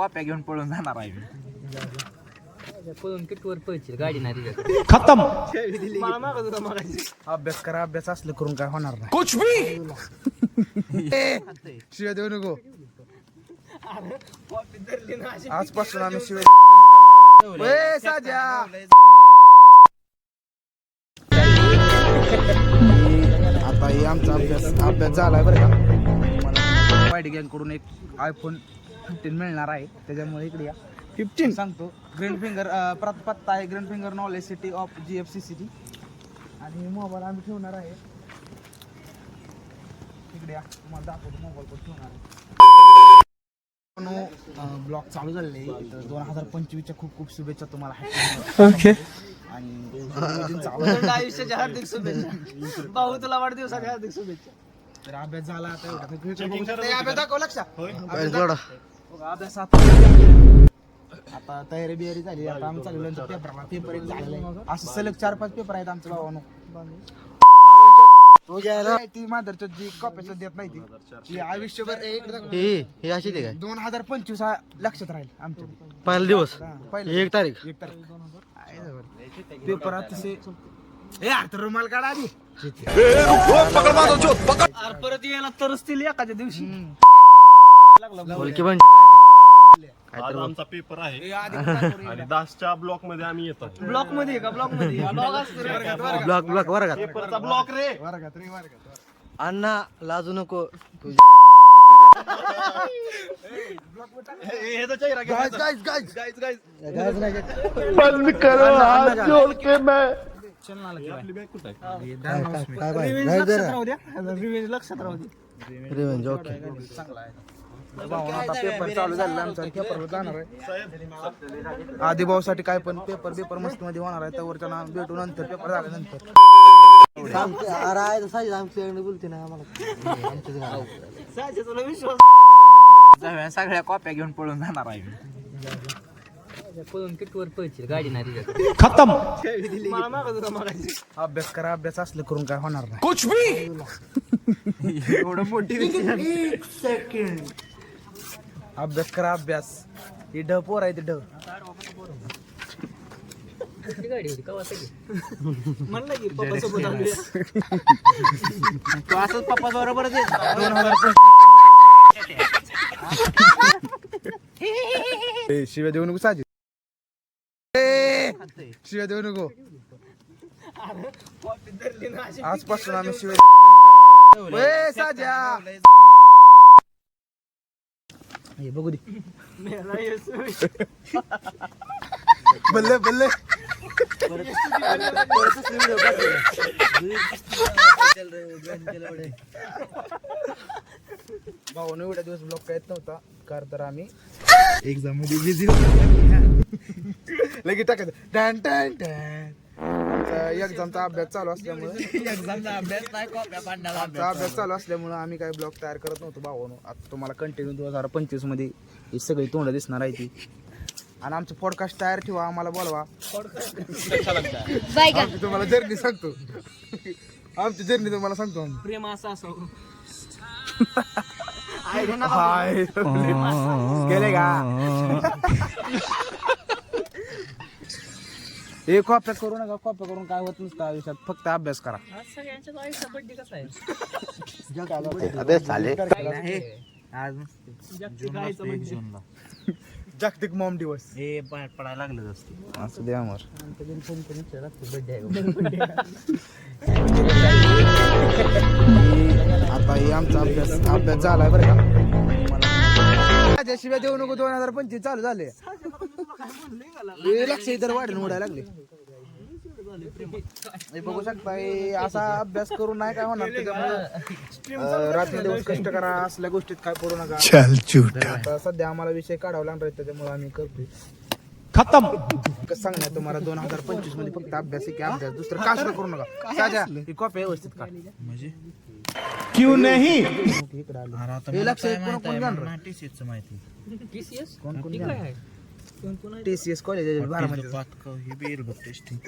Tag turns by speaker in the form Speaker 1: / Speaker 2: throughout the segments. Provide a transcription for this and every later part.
Speaker 1: कॉप्या घेऊन पळून जाणार आहे.
Speaker 2: पळून किटवर पळशील गाडी नाही तुझ्याकडे
Speaker 3: खत्म.
Speaker 2: मला मागत होता मगाशी
Speaker 4: अभ्यास करा अभ्यास असलं करून काय होणार नाही.
Speaker 3: कुछ भी
Speaker 4: शिवाय देऊ नको. आजपासून आम्ही शिवाय ए, साज्या. आता हे आमचा अभ्यास अभ्यास झालाय बरं का. मला वाईट गँगकडून एक आयफोन फिफ्टीन मिळणार आहे. त्याच्यामुळे इकडे या. फिफ्टीन सांगतो. ग्रीन फिंगर पत्ता आहे. Green Finger Knowledge City of G F C City आणि मोबाईल आम्ही ठेवणार आहे. इकडे या. तुम्हाला दाखवतो मोबाईल पण ठेवणार आहे. ब्लॉग चालू झालेले. तर दोन हजार पंचवीसच्या खूप खूप शुभेच्छा तुम्हाला.
Speaker 3: ओके
Speaker 4: आणि.
Speaker 2: आयुष्याच्या हार्दिक शुभेच्छा. भाऊ तुला वाढदिवसाच्या हार्दिक शुभेच्छा.
Speaker 4: तर अभ्यास झाला आता एवढा दाखव लक्षात. आता तयारी बियारी झाली आता पेपरला पेपर एक झालेला आहे. असं सलग चार पाच पेपर आहेत आमच्या भावानं. ती माधरच्या जी कॉपीचं देत नाही ती. ती आयुष्यभर ए, इकडे दाखव.
Speaker 5: हे अशी ते काय?
Speaker 4: दोन हजार पंचवीस हा लक्षात राहील आमच्या
Speaker 5: पहिला दिवस.
Speaker 4: हा, पहिलं
Speaker 5: एक तारीख.
Speaker 4: एक तारीख. आहे जवळ. पेपर अतिशय ए रुमाल काढा आधी.
Speaker 2: परत यायला तरच तील एखाद्या दिवशी.
Speaker 5: बोलकी पण
Speaker 6: आज आमचा पेपर आहे. आणि दासच्या ब्लॉकमध्ये आम्ही येतो.
Speaker 2: ब्लॉकमध्ये का? ब्लॉकमध्ये.
Speaker 5: ब्लॉक ब्लॉक वर्गात.
Speaker 6: पेपरचा ब्लॉक रे.
Speaker 4: वर्गात रे वर्गात
Speaker 5: अण्णा लाजू नको.
Speaker 6: हे.
Speaker 3: बंद करो हाथ जोड़ के मैं।
Speaker 6: आपली बॅग कुठे आहे?
Speaker 2: रिव्हेंज लक्षात राहू द्या. रिव्हेंज लक्षात राहू द्या.
Speaker 5: रिवेंज ओके
Speaker 4: भाऊ आता पेपर चालू झालेला आमचा पेपर जाणार आहे. आधी भाऊसाठी काय पण पेपर पेपर मस्त मध्ये होणार आहे. त्यावर त्यांना भेटू नंतर पेपर झाल्यानंतर.
Speaker 1: सगळ्या सगळ्या कॉप्या घेऊन पळून जाणार आहे. मी
Speaker 2: पळून किटवर पळशील गाडी नाही तुझ्याकडे
Speaker 3: खत्म.
Speaker 4: अभ्यास करा अभ्यास असलं करून काय होणार नाही.
Speaker 3: कुछ भी.
Speaker 1: एवढं मोठी
Speaker 4: अभ्यास करा अभ्यास. ही ढ पोर आहे ती ढ.
Speaker 2: म्हणलं की पप्पा सोबत आलोय.
Speaker 1: तू असंच पप्पा बरोबरच येत.
Speaker 4: दोन हजार ए, शिव्या देऊ नको साजी ए, शिव्या देऊ नको. आजपासून आम्ही शिव्या ए, साज्या. हे बघू दे. बल्ले बल्ले. भाऊन एवढ्या दिवस ब्लॉक काय येत नव्हता कार तर आम्ही. एक्झाममध्ये बिझी लगेच टाकायचं. टॅन टॅन टॅन एक्झामचा अभ्यास चालू असल्यामुळे.
Speaker 1: एक्झामचा अभ्यास नाही कॉप्या पाडण्याला
Speaker 4: आमचा अभ्यास चालू. असल्यामुळे आम्ही काही ब्लॉग तयार करत नव्हतो भावानो. आता तुम्हाला कंटिन्यू दोन हजार पंचवीसमध्ये ही सगळी तोंड दिसणार आहे ती. आणि आमचं पॉडकास्ट तयार ठेवा आम्हाला बोलवा. आमची तुम्हाला जर्नी सांगतो. आमची जर्नी तुम्हाला सांगतो आम्ही.
Speaker 2: प्रेम असं असो.
Speaker 4: हाय. गेले का? हे कॉप्या करू नका कॉप्या करून काय होत नसतं आयुष्यात. फक्त अभ्यास करा.
Speaker 2: आज सगळ्यांच्या आयुष्यात बड्डे कसा आहे?
Speaker 5: अभ्यास झाले.
Speaker 1: आज
Speaker 2: जागतिक
Speaker 4: मॉम दिवस.
Speaker 1: हे बाहेर पडायला लागलं असते
Speaker 4: असं द्या मर आता हे आमचा अभ्यास अभ्यास झालाय बरं का. मला शिवाय देऊ नको दोन हजार पंचवीस चालू झाले. लक्ष इतर वाढून उडायला लागले. हे बघू शकता असा अभ्यास करून नाही काय होणार त्याच्यामुळे रात्री दिवस कष्ट करा असल्या गोष्टीत काय करू नका. आता सध्या आम्हाला विषय काढावा लागणार आहे, त्याच्यामुळे आम्ही करतोय.
Speaker 3: खत्म.
Speaker 4: कसं सांगणार तुम्हाला दोन हजार पंचवीसमध्ये फक्त अभ्यास आहे की अभ्यास दुसरं कास्ट करू नका. साजा ही कॉपी व्यवस्थित काढ.
Speaker 3: क्यों नहीं.
Speaker 4: हे लक्ष कोण कोण
Speaker 1: टीसीचं माहिती
Speaker 2: TCS?
Speaker 4: कोण कोण
Speaker 2: ठीक
Speaker 4: घेणार
Speaker 2: आहे कोण कोण आहे?
Speaker 4: टीसीएस कॉलेज बारामती
Speaker 1: हे बेर बघ टेस्टिंग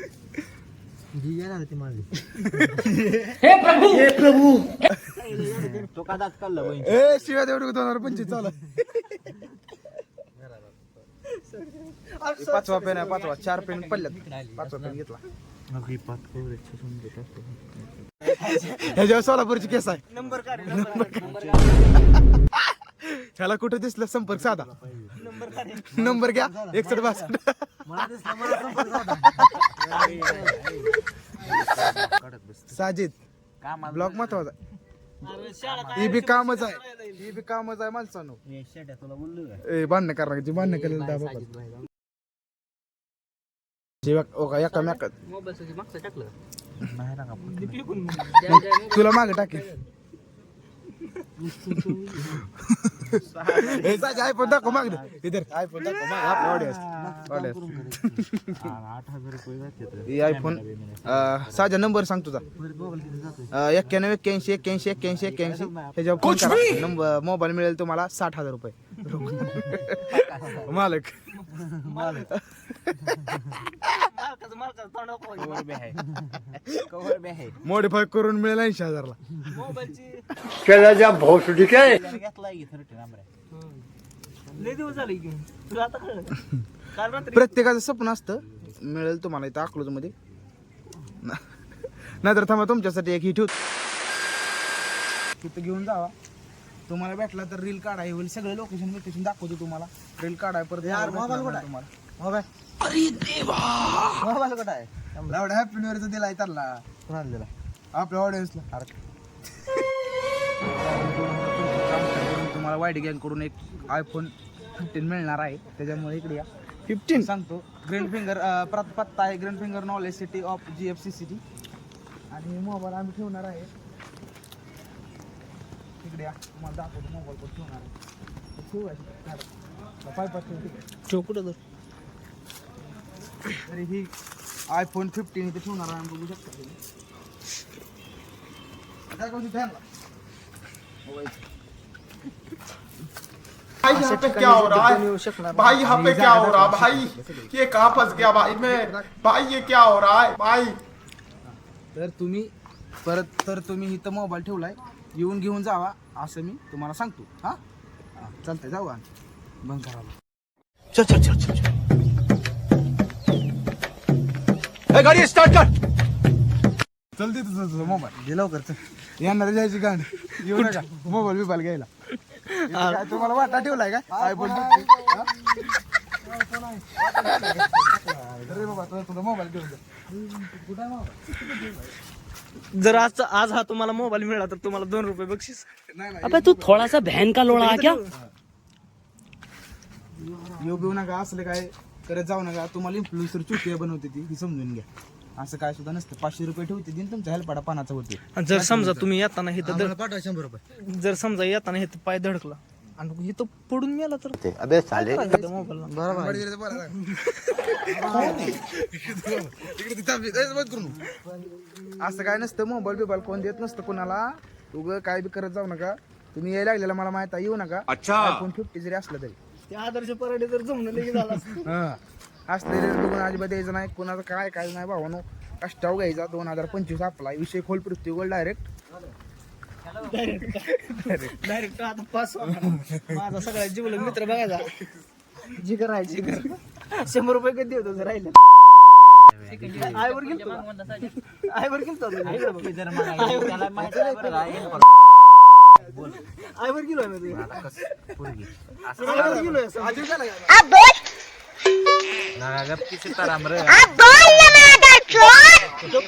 Speaker 1: तो का दात काढला बहीण?
Speaker 4: ए शिव्या देऊ नको दोन हजार पंचवीस चालू पाचवा पेन आहे पाचवा. चार पेन पडल्यात. पाचवा पेन घेतला. ह्याच्यावर सोलापूरची केस आहे.
Speaker 2: नंबर
Speaker 4: ह्याला कुठे दिसलं? संपर्क साधा.
Speaker 2: नंबर
Speaker 4: घ्या. एकसठ बासष्ट. साजिद ब्लॉक
Speaker 2: महत्त्वाचा
Speaker 4: ही बी कामच आहे. ही बी कामच आहे माणसानो
Speaker 5: हे?
Speaker 4: ए भांडणं करणार जी भांडणं केलेलं
Speaker 5: सगळी मागचं टाकलं.
Speaker 2: क्लिकून
Speaker 4: तुला मागे टाकेल. साजे आयफोन दाखव माग इधर. आयफोन साजा नंबर सांग तुझा. एक्क्याण्णव एक्क्याऐंशी एक्क्याऐंशी एक्क्याऐंशी एक्क्याऐंशी. ह्याच्यावर नंबर मोबाईल मिळेल तुम्हाला साठ हजार रुपये. मालक.
Speaker 2: मालकाचं.
Speaker 4: मॉडीफाय करून मिळेल ऐंशी हजारला.
Speaker 2: मोबाईलची
Speaker 5: घेतलाय की थर्टी नंबर
Speaker 2: लय दिवस झाले घेऊन. तुला आता कळलं? का? काल रात्री
Speaker 4: प्रत्येकाचं स्वप्न असतं. मिळेल तुम्हाला इथं अकलूजमध्ये नाहीतर थांबा तुमच्यासाठी एक ही ठेवतो. तिथं घेऊन जावा. तुम्हाला भेटला तर रील काढा होईल. सगळे लोकेशन लोकेशन दाखवतो तुम्हाला. रील काढाय परत
Speaker 5: यार, मोबाईल कुठं आहे?
Speaker 4: तुम्हाला.
Speaker 5: मोबाईल मोबाईल कुठं आहे?
Speaker 4: एवढा हॅपी न्यू इयरचा दिलाय त्याला?
Speaker 5: कोणाला दिला
Speaker 4: आपल्या ऑडियन्सला तुम्हाला वाईट गँगकडून एक आयफोन फिफ्टीन मिळणार आहे. त्याच्यामुळे इकडे या. फिफ्टीन सांगतो. ग्रीन फिंगर पत्ता आहे. Green Finger Knowledge City of G F C City आणि मोबाईल आम्ही ठेवणार आहे. इकडे या. तुम्हाला दाखवतो मोबाईल पण ठेवणार आहे. ठेवायचं पाय पाय ठेव
Speaker 2: कुठं तर.
Speaker 4: तरी ही आयफोन फिफ्टीन इथे ठेवणार आहे बघू शकता तुम्ही. काय करू त्यांना
Speaker 3: भाई यहाँ पे क्या हो रहा है? भाई यहाँ पे क्या हो रहा है? भाई ये कहाँ फंस गया भाई मैं? भाई ये क्या हो रहा है? भाई।
Speaker 4: तर तुम्ही परत तर तुम्ही इथं मोबाईल ठेवलाय. येऊन घेऊन जावा असं मी तुम्हाला सांगतो हा हा, चालतंय जाऊ का बंद करा
Speaker 3: गाड़ी स्टार्ट कर
Speaker 4: चल दे तुझं तुझं मोबाईल दे लवकर चल यांना जायची गाडी येऊ नका मोबाईल बिबाईल घ्यायला काय तुम्हाला वाटा ठेवलाय का बाबा तुझा तुझा मोबाईल घेऊन जा
Speaker 2: जर आज आज हा तुम्हाला मोबाईल मिळाला तर तुम्हाला दोन रुपये बक्षीस.
Speaker 4: नाही नाही
Speaker 7: अबे तू थोड़ा सा बहन का लोड़ा है क्या?
Speaker 4: येऊ घेऊ नका असलं काय करत जाऊ नका. तुम्हाला इन्फ्लुएन्सर चुकी बनवते ती ही समजून घ्या. असं काय सुद्धा नसतं. पाचशे रुपये ठेवते ती तुमच्या हेल्पाडा पानाचा होते.
Speaker 2: आणि जर समजा तुम्ही येताना हे तर
Speaker 5: आम्हाला पाठवा शंभर रुपये.
Speaker 2: जर समजा येताना हे पाय धडकला आणि पडून गेला तर मोबाईल
Speaker 5: बरोबर आहे.
Speaker 4: असं काय नसतं मोबाईल बिबाईल कोण देत नसतं कोणाला. उगं काय बी करत जाऊ नका. तुम्ही यायला लागलेला मला माहीत आहे येऊ नका. आयफोन फिफ्टी जरी असलं तरी.
Speaker 2: ते आदर्श पराडे जर जमणं लगे झाला.
Speaker 4: हा. बघून अजिबात यायचं नाही कोणाचं काय काय नाही भावानो. कष्टाव घ्यायचा दोन हजार पंचवीस आपला विषय खोल पृथ्वी गोल डायरेक्ट
Speaker 2: डायरेक्ट आता पास माझा सगळा जीवलग मित्र बघायचा. जिगर आहे जिगर. शंभर रुपये कधी होतो जर राहिले. आयवर गेलतो? आयवर गेलतो का? आयवर आयवर गेलो आम्ही गेलोय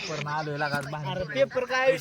Speaker 2: असं. अरे पेपर काय